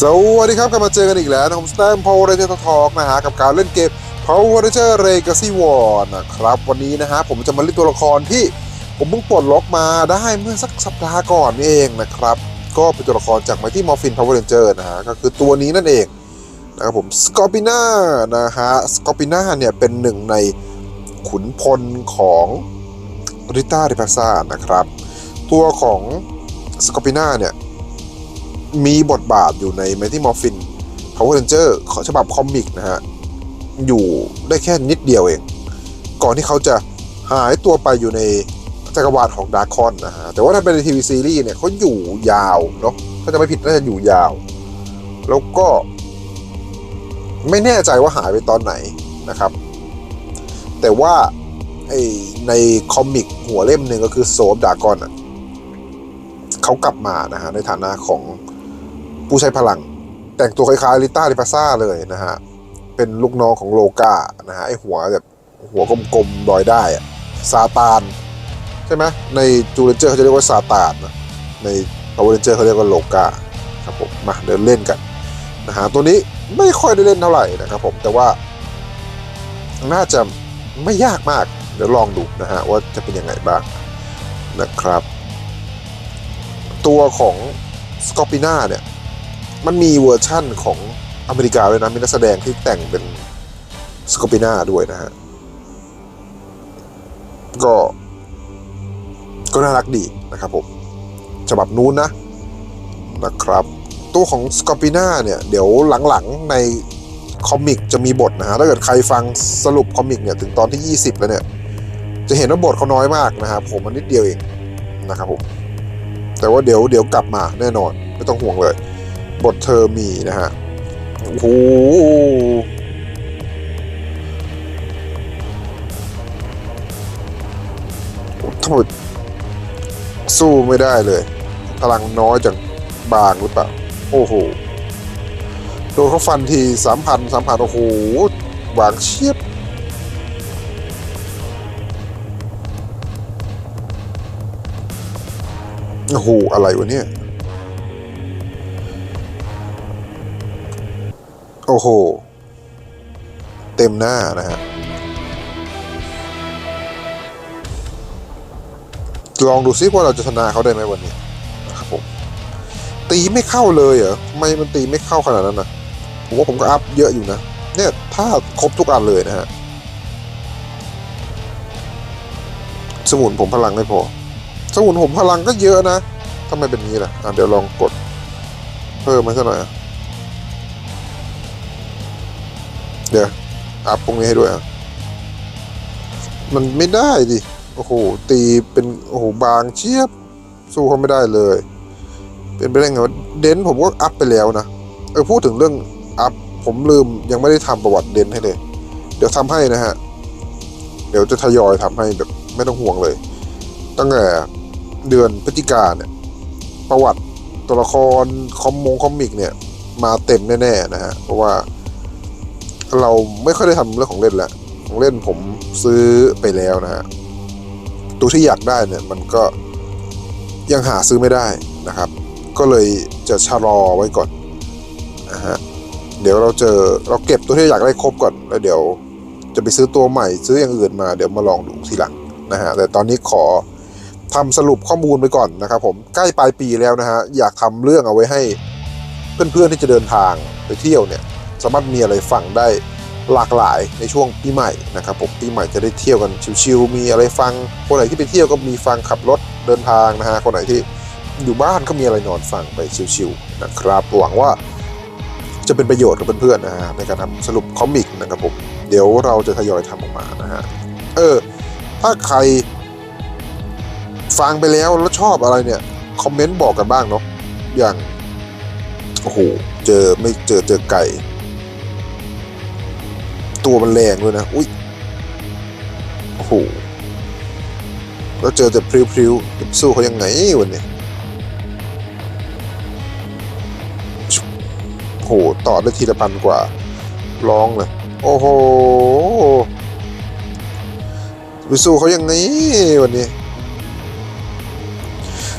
สวัสดีครับกลับมาเจอกันอีกแล้วนะครับสแตมพาวเวอร์เจอร์ทอกนะฮะกับการเล่นเกม Power Ranger Legacy War นะครับ วันนี้นะฮะผมจะมาเล่นตัวละครที่ผมเพิ่งปลดล็อกมาได้เมื่อสักสัปดาห์ก่อนนี่เองนะครับ ก็เป็นตัวละครจาก Mighty Morphin Power Ranger นะฮะก็คือตัวนี้นั่นเองนะครับผมสกอร์ปิน่านะฮะสกอร์ปิน่าเนี่ยเป็นหนึ่งในขุนพลของริต้าริพัซ่านะครับ ตัวของสกอร์ปิน่าเนี่ย มีบทบาทอยู่ใน Mighty Morphin Power Ranger ฉบับคอมิกนะฮะ อยู่ได้แค่นิดเดียวเอง ก่อนที่เขาจะหายตัวไปอยู่ในจักรวาลของดาร์คอนนะฮะ แต่ว่าถ้าเป็นในทีวีซีรีส์เนี่ยเขาอยู่ยาวเนาะถ้าจะไม่ผิดน่าจะอยู่ยาว แล้วก็ ไม่แน่ใจว่าหายไปตอนไหนนะครับ แต่ว่าในคอมิกหัวเล่มหนึ่งก็คือโซฟดากอนอะเขากลับมานะฮะในฐานะของ ผู้ใช้พลัง แต่งตัวคล้ายๆลิต้าลิปาซ่าเลยนะฮะ เป็นลูกน้องของโลกานะฮะไอหัวแบบหัวกลมๆลอยได้อะซาตานใช่ไหมในจูเลนเจอร์เขาจะเรียกว่าซาตานนะในพาวเวอร์เรนเจอร์เขาเรียกว่าโลกาครับผมมาเดินเล่นกันนะฮะตัวนี้ไม่ค่อยได้เล่นเท่าไหร่นะครับผมแต่ว่า น่าจะไม่ยากมากเดี๋ยวลองดูนะฮะว่าจะเป็นยังไงบ้างนะครับ ตัวของสกอปิน่าเนี่ย มันมีเวอร์ชั่นของอเมริกาด้วยนะ มีนักแสดงที่แต่งเป็นสกอปิน่าด้วยนะฮะ ก็ ก็น่ารักดีนะครับผม ฉบับนู้นนะ นะครับ ตัวของสกอปิน่าเนี่ย เดี๋ยวหลังๆในคอมิกจะมีบทนะฮะ ถ้าเกิดใครฟังสรุปคอมิกเนี่ย ถึงตอนที่ 20 แล้วเนี่ย จะเห็นว่าบทเขาน้อยมากนะครับผมมันนิดเดียวเองนะครับผม แต่ว่าเดี๋ยวเดี๋ยวกลับมาแน่นอน ไม่ต้องห่วงเลย บทเธอมีนะฮะโอ้โหทำไมสู้ไม่ได้เลย พลังน้อยจังบางหรือเปล่า โอ้โห โดนเขาฟันทีสามพันสามพันโอ้โหบางเชียบโอ้โห อะไรวะเนี่ย โอ้โห เต็มหน้านะฮะ ลองดูซิว่าเราจะชนะเขาได้ไหมวันนี้นะครับผม ตีไม่เข้าเลยเหรอทำไมมันตีไม่เข้าขนาดนั้นนะผมว่าผมก็อัพเยอะอยู่นะ เนี่ยถ้าครบทุกอันเลยนะฮะ สมุนผมพลังไม่พอ สมุนผมพลังก็เยอะนะทำไมเป็นงี้ล่ะอะเดี๋ยวลองกด เพิ่มมาสักหน่อย เดี๋ยวอัพตรงนี้ให้ด้วยอะมันไม่ได้ดิ โอ้โห ตีเป็นโอ้โหบางเชียบ สู้เขาไม่ได้เลย เป็นไปได้ไงวะเดนผมก็อัพไปแล้วนะ เออพูดถึงเรื่องอัพผมลืมยังไม่ได้ทำประวัติเดนให้เลย เดี๋ยวทำให้นะฮะ เดี๋ยวจะทยอยทำให้แบบไม่ต้องห่วงเลย ตั้งแต่เดือนพฤศจิกาเนี่ย ประวัติตัวละครคอมมงคอมิกเนี่ย มาเต็มแน่ๆนะฮะ เพราะว่า เราไม่ค่อยได้ทำเรื่องของเล่นล้วของเล่นผมซื้อไปแล้วนะฮะตัวที่อยากได้เนี่ยมันก็ยังหาซื้อไม่ได้นะครับ ก็เลยจะชะลอไว้ก่อนนะฮะเดี๋ยวเราเจอเราเก็บตัวที่อยากได้ครบก่อนแล้วเดี๋ยวจะไปซื้อตัวใหม่ซื้ออย่างอื่นมาเดี๋ยวมาลองดูทีหลังนะฮะแต่ตอนนี้ขอทำสรุปข้อมูลไปก่อนนะครับ ผมใกล้ปลายปีแล้วนะฮะอยากทำเรื่องเอาไว้ให้เพื่อนๆที่จะเดินทางไปเที่ยวเนี่ย สามารถมีอะไรฟังได้หลากหลายในช่วงปีใหม่นะครับผมปีใหม่จะได้เที่ยวกันชิวๆมีอะไรฟัง คนไหนที่ไปเที่ยวก็มีฟังขับรถเดินทางนะฮะคนไหนที่อยู่บ้านก็มีอะไรนอนฟังไปชิวๆนะครับหวังว่าจะเป็นประโยชน์กับเพื่อนๆนะฮะในการทำสรุปคอมิกนะครับผมเดี๋ยวเราจะทยอยทำออกมานะฮะเออถ้าใครฟังไปแล้วแล้วชอบอะไรเนี่ยคอมเมนต์บอกกันบ้างเนาะอย่างโอ้โหเจอไม่เจอเจอไก่ ตัวมันแรงด้วยนะ อุ้ย โอ้โหแล้วเจอแต่พริ้วๆจะสู้เขายังไงวันนี้โห ต่อได้ทีละพันกว่า ร้องเลย โอ้โหไปสู้เขายังไงวันนี้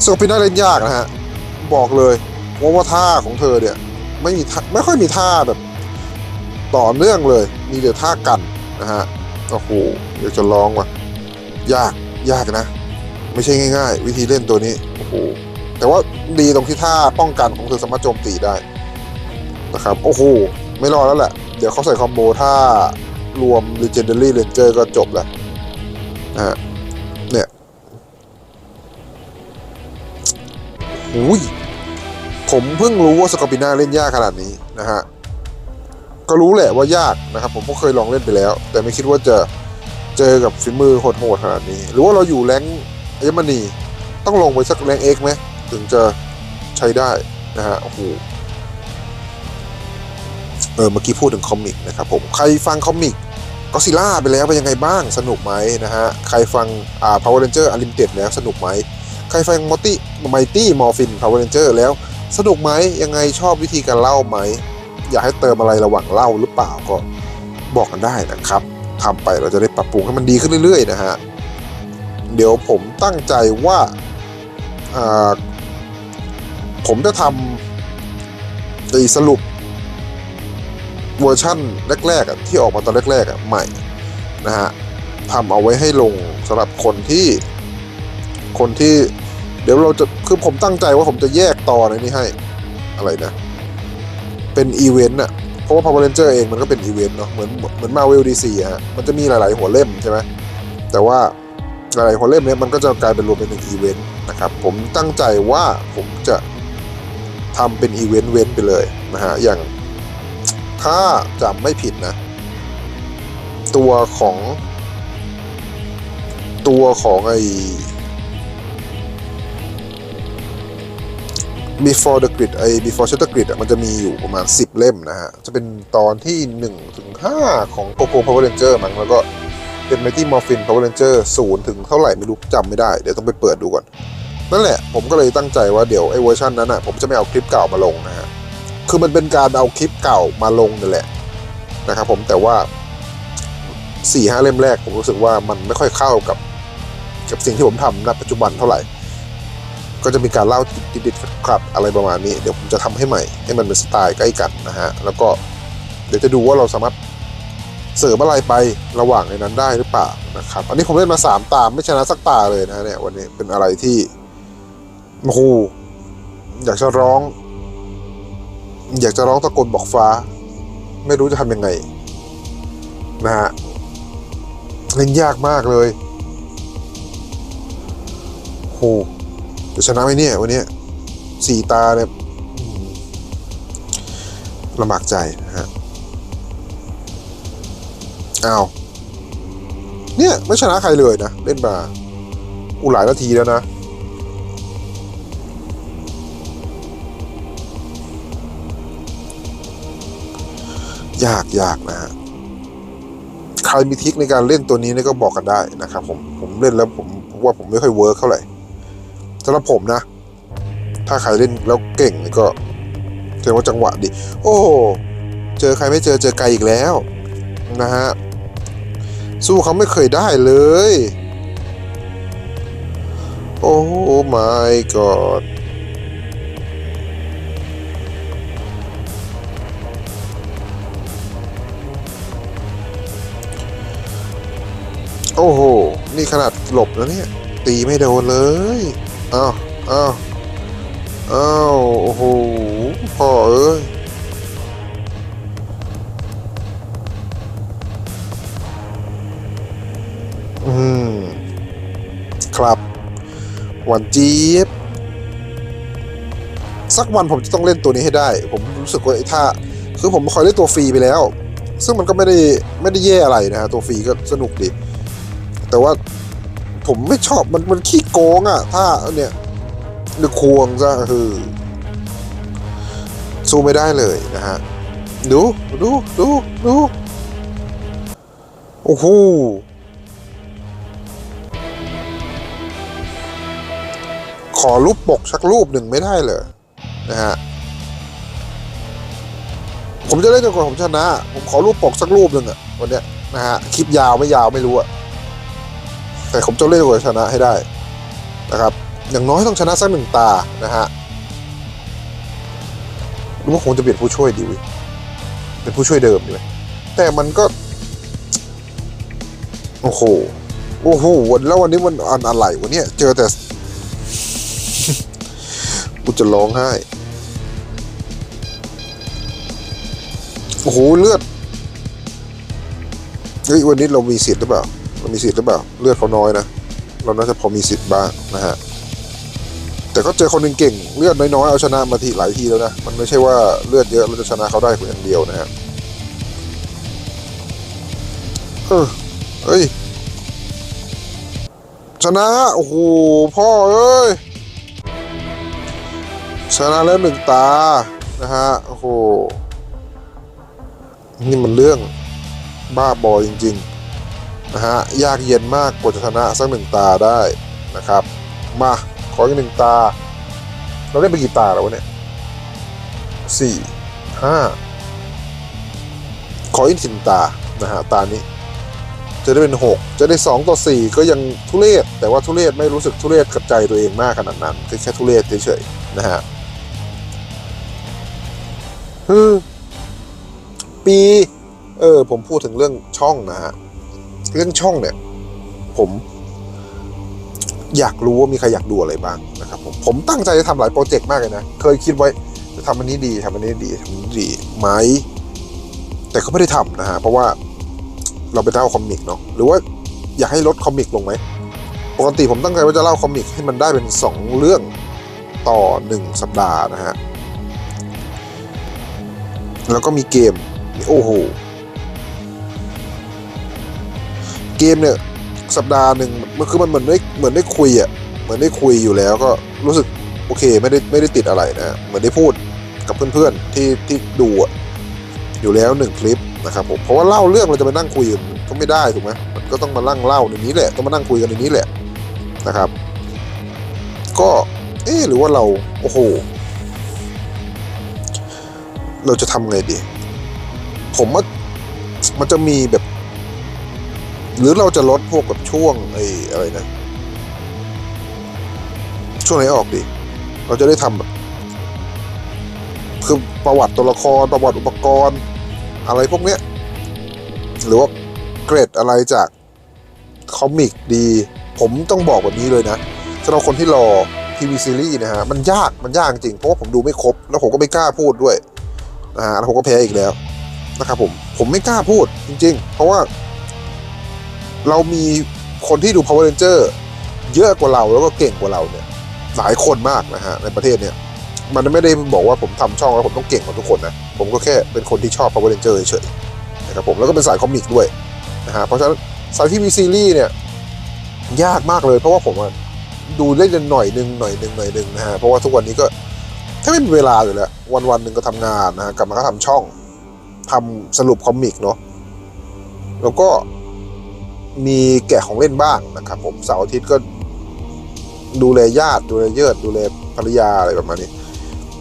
โซปิน่าเล่นยากนะฮะ บอกเลยว่าว่าท่าของเธอเนี่ย ไม่มีท่าไม่ค่อยมีท่าแบบ ต่อเนื่องเลย มีแต่ท่ากันนะฮะโอ้โหอยากจะลองว่ะยากยากนะ ไม่ใช่ง่าย ๆ วิธีเล่นตัวนี้โอ้โหแต่ว่าดีตรงที่ท่าป้องกันของเธอสามารถโจมตีได้นะครับโอ้โหไม่รอดแล้วแหละ เดี๋ยวเขาใส่คอมโบท่ารวม Legendary Ranger ก็จบแหล้วนะฮะเนี่ยอุ้ยผมเพิ่งรู้ว่าสกอร์ปิน่าเล่นยากขนาดนี้นะฮะ ก็รู้แหละว่ายากนะครับ ผมก็เคยลองเล่นไปแล้ว แต่ไม่คิดว่าจะเจอกับฝีมือโหดๆขนาดนี้ หรือว่าเราอยู่แรงค์เยมนีต้องลงไปสักแรงเอ็กไหมถึงจะใช้ได้นะฮะโอ้โหเออเมื่อกี้พูดถึงคอมิกนะครับผมใครฟังคอมิกก็ซิล่าไปแล้วเป็นยังไงบ้างสนุกไหมนะฮะใครฟังอ่า Power Ranger Unlimited แล้วสนุกไหมใครฟังมอตตี้ไมตี้มอร์ฟิน Power Ranger แล้วสนุกไหมยังไงชอบวิธีการเล่าไหม อยากให้เติมอะไรระหว่างเล่าหรือเปล่าก็บอกกันได้นะครับทำไปเราจะได้ปรับปรุงให้มันดีขึ้นเรื่อยๆนะฮะเดี๋ยวผมตั้งใจว่าผมจะทำไอ้สรุปเวอร์ชั่นแรกๆที่ออกมาตอนแรกๆใหม่นะฮะทำเอาไว้ให้ลงสำหรับคนที่คนที่ เดี๋ยวเราจะคือผมตั้งใจว่าผมจะแยกตอในนี้ให้อะไรนะ เป็นอีเวนต์อะเพราะว่า Power Ranger เองมันก็เป็นอีเวนต์เนาะเหมือนเหมือน Marvel DC อะฮะมันจะมีหลาย ๆ หัวเล่มใช่ไหมแต่ว่าหลายๆหัวเล่มเนี้ยมันก็จะกลายเป็นรวมเป็นหนึ่งอีเวนต์นะครับผมตั้งใจว่าผมจะทำเป็นอีเวนต์เว้นไปเลยนะฮะอย่างถ้าจำไม่ผิดนะ ตัวของ ตัวของไอ before the grid ไอ้ before shutter grid อะมันจะมีอยู่ประมาณ 10 เล่มนะฮะ จะเป็นตอนที่1ถึง5ของ Coco Power Ranger มั้งแล้วก็เป็น Mighty Morphin Power Ranger 0ถึงเท่าไหร่ไม่รู้จำไม่ได้ เดี๋ยวต้องไปเปิดดูก่อน นั่นแหละ ผมก็เลยตั้งใจว่าเดี๋ยวไอ้เวอร์ชันนั้นอะผมจะไม่เอาคลิปเก่ามาลงนะฮะ คือมันเป็นการเอาคลิปเก่ามาลงนั่นแหละนะครับผมแต่ว่า4ี่ห้าเล่มแรกผมรู้สึกว่ามันไม่ค่อยเข้ากับกับสิ่งที่ผมทำณปัจจุบันเท่าไหร่ ก็จะมีการเล่าติดๆครับอะไรประมาณนี้ เดี๋ยวผมจะทำให้ใหม่ ให้มันเป็นสไตล์ใกล้กันนะฮะ แล้วก็เดี๋ยวจะดูว่าเราสามารถเสริมอะไรไประหว่างในนั้นได้หรือเปล่านะครับ อันนี้ผมเล่นมาสามตามไม่ชนะสักตาเลยนะเนี่ยวันนี้เป็นอะไรที่โอ้โหอยากจะร้อง อยากจะร้องตะโกนบอกฟ้า ไม่รู้จะทำยังไงนะฮะเล่นยากมากเลยโห จะชนะไหมเนี่ย วันนี้สี่ตาเนี่ยอืมลำบากใจนะฮะอ้าวเนี่ย ไม่ชนะใครเลยนะ เล่นมาอูหลายนาทีแล้วนะยากยากนะฮะ ใครมีทิคในการเล่นตัวนี้นี่ก็บอกกันได้นะครับผม ผมเล่นแล้วผมว่าผมไม่ค่อยเวิร์กเท่าไหร่ สำหรับผมนะ ถ้าใครเล่นแล้วเก่งก็แสดงว่าจังหวะดี โอ้เจอใครไม่เจอเจอไกลอีกแล้วนะฮะสู้เขาไม่เคยได้เลย โอ้ my god โอ้โห นี่ขนาดหลบแล้วเนี่ย ตีไม่โดนเลย อ้าวอ้าวอ้าวโอ้โหพ่อเอ้ยอืมครับหวานจี๊บสักวันผมจะต้องเล่นตัวนี้ให้ได้ ผมรู้สึกว่าไอ้ท่าคือผมเคยเล่นตัวฟรีไปแล้ว ซึ่งมันก็ไม่ได้ไม่ได้แย่อะไรนะฮะตัวฟรีก็สนุกดี แต่ว่า ผมไม่ชอบมันมันขี้โกงอะ่ะ ถ้าเนี่ยหรือควงซะคือสู้ไม่ได้เลยนะฮะ ดูดูดูดูโอ้โหขอรูปปกสักรูปหนึ่งไม่ได้เลยนะฮะผมจะเล่นจนกว่าผมชนะ ผมขอรูปปกสักรูปหนึ่งอะวันเนี้ยนะฮะคลิปยาวไม่ยาวไม่รู้อะ แต่ผมจะเล่นกว่าชนะให้ได้นะครับ อย่างน้อยต้องชนะสักหนึ่งตานะฮะรือว่าคงจะเปลี่ยนผู้ช่วยดีวิเป็นผู้ช่วยเดิมดีไหมแต่มันก็ โอ้โหโอ้โหวันแล้ววันนี้มันอันอะไรวะเนี่ย เจอแต่กูจะร้องไห้โอ้โหเลือดเฮ้ยวันนี้เรามีสิทธิ์หรือเปล่า เรามีสิทธิ์หรือเปล่าเลือดเขาน้อยนะเราน่าจะพอมีสิทธิ์บ้างนะฮะแต่ก็เจอคนหนึ่งเก่งเลือดน้อยๆเอาชนะมาทีหลายทีแล้วนะมันไม่ใช่ว่าเลือดเยอะเราจะชนะเขาได้เพียงเดียวนะฮะเออเฮ้ยชนะโอ้โหพ่อเอ้ยชนะแล้วหนึ่งตานะฮะโอ้โหนี่มันเรื่องบ้าบอจริง ๆ นะฮะยากเย็นมากกว่าจะชนะสักหนึ่งตาได้นะครับ มาขออีกหนึ่งตา เราได้ไปกี่ตาแล้ววะเนี่ยสี่ห้าขออีกสิบตานะฮะตานี้ จะได้เป็นหกจะได้สองต่อสี่ก็ยังทุเรศแต่ว่าทุเรศไม่รู้สึกทุเรศกับใจตัวเองมากขนาดนั้นแค่แค่ทุเรศเฉยๆนะฮะฮึปี เออ ผมพูดถึงเรื่องช่องนะฮะ เรื่องช่องเนี่ย ผมอยากรู้ว่ามีใครอยากดูอะไรบ้างนะครับผมผมตั้งใจจะทำหลายโปรเจกต์มากเลยนะ เคยคิดไว้จะทำอันนี้ดีทำอันนี้ดีทำอันนี้ดีไหมแต่ก็ไม่ได้ทำนะฮะเพราะว่าเราไปเล่าคอมิกเนาะหรือว่าอยากให้ลดคอมิกลงไหมปกติผมตั้งใจว่าจะเล่าคอมิกให้มันได้เป็นสองเรื่องต่อหนึ่งสัปดาห์นะฮะแล้วก็มีเกมโอ้โห เกมเนี่ยสัปดาห์หนึ่งมันคือมันเหมือนได้เหมือนได้คุยอะเหมือนได้คุยอยู่แล้วก็รู้สึกโอเคไม่ได้ไม่ได้ติดอะไรนะเหมือนได้พูดกับเพื่อนๆที่ที่ดูอยู่แล้วหนึ่งคลิปนะครับผมเพราะว่าเล่าเรื่องเราจะไปนั่งคุยกันก็ไม่ได้ถูกไหมมันก็ต้องมานั่งเล่าในนี้แหละต้องมานั่งคุยกันในนี้แหละนะครับ ก็เออหรือว่าเราโอ้โหเราจะทำไงดี ผมว่ามันจะมีแบบ หรือเราจะลดพวกแบบช่วงไอ้อะไรนะ ช่วงไหนออกดีเราจะได้ทำแบบคือประวัติตัวละครประวัติอุปกรณ์ อะไรพวกเนี้ย หรือว่าเกรดอะไรจากคอมิกดี ผมต้องบอกแบบนี้เลยนะสำหรับคนที่รอทีวีซีรีส์นะฮะมันยากมันยากจริงเพราะว่าผมดูไม่ครบ แล้วผมก็ไม่กล้าพูดด้วยนะฮะแล้วผมก็แพ้อีกแล้วนะครับผมผมไม่กล้าพูดจริง ๆ เพราะว่า เรามีคนที่ดู Power Ranger เยอะกว่าเราแล้วก็เก่งกว่าเราเนี่ยหลายคนมากนะฮะในประเทศเนี่ยมันไม่ได้บอกว่าผมทำช่องแล้วผมต้องเก่งกว่าทุกคนนะ ผมก็แค่เป็นคนที่ชอบ Power Ranger เฉยๆนะครับผมแล้วก็เป็นสายคอมิกด้วยนะฮะเพราะฉะนั้นสายที่มีซีรีส์เนี่ยยากมากเลยเพราะว่าผมดูได้หน่อยหนึ่งหน่อยหนึ่งหน่อยหนึ่งนะฮะเพราะว่าทุกวันนี้ก็ถ้าไม่มีเวลาอยู่แล้ววันวันๆหนึ่งก็ทำงานนะฮะกลับมาก็ทำช่องทำสรุปคอมิกเนาะแล้วก็ มีแกะของเล่นบ้างนะครับ ผมเสาร์อาทิตย์ก็ดูแลญาติดูแลเยิดดูแลภรรยาอะไรประมาณนี้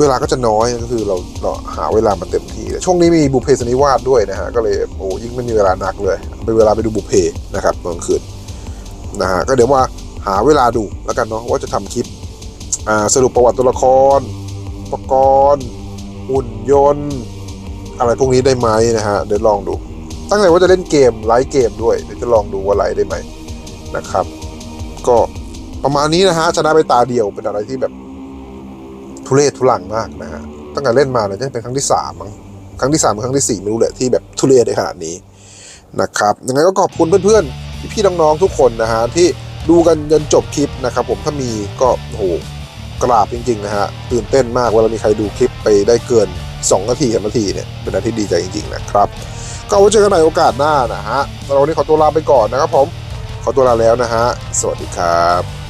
เวลาก็จะน้อยก็คือเราเราหาเวลามาเต็มที่ ช่วงนี้มีบุเพสนิวาสด้วยนะฮะก็เลยโอ้ยิ่งไม่มีเวลานักเลย เป็นเวลาไปดูบุเพนะครับตอนกลางคืนนะฮะก็เดี๋ยวว่าหาเวลาดูแล้วกันเนาะว่าจะทำคลิปสรุปประวัติตัวละครอุปกรณ์หุ่นยนต์ อะไรพวกนี้ได้ไหมนะฮะเดี๋ยวลองดู ตั้งใจว่าจะเล่นเกมไลฟ์เกมด้วยเดี๋ยวจะลองดูว่าไลฟ์ได้ไหมนะครับ ก็ประมาณนี้นะฮะชนะไปตาเดียวเป็นอะไรที่แบบทุเรศทุลังมากนะฮะตั้งแต่เล่นมาเนี่ยจะเป็นครั้งที่สามมั้งครั้งที่สามครั้งที่สี่ไม่รู้แหละที่แบบทุเรศในขนาดนี้นะครับยังไงก็ขอบคุณเพื่อนๆพี่ๆน้องๆทุกคนนะฮะที่ดูกันจนจบคลิปนะครับผมถ้ามีก็โอ้โหกราบจริงๆนะฮะตื่นเต้นมากเวลามีใครดูคลิปไปได้เกิน2นาที3นาทีเนี่ยเป็นอะไรที่ดีใจจริงๆนะครับ ก็ไว้เจอกันใหม่โอกาสหน้านะฮะสำหรับวันนี้ขอตัวลาไปก่อนนะครับผม ขอตัวลาแล้วนะฮะ สวัสดีครับ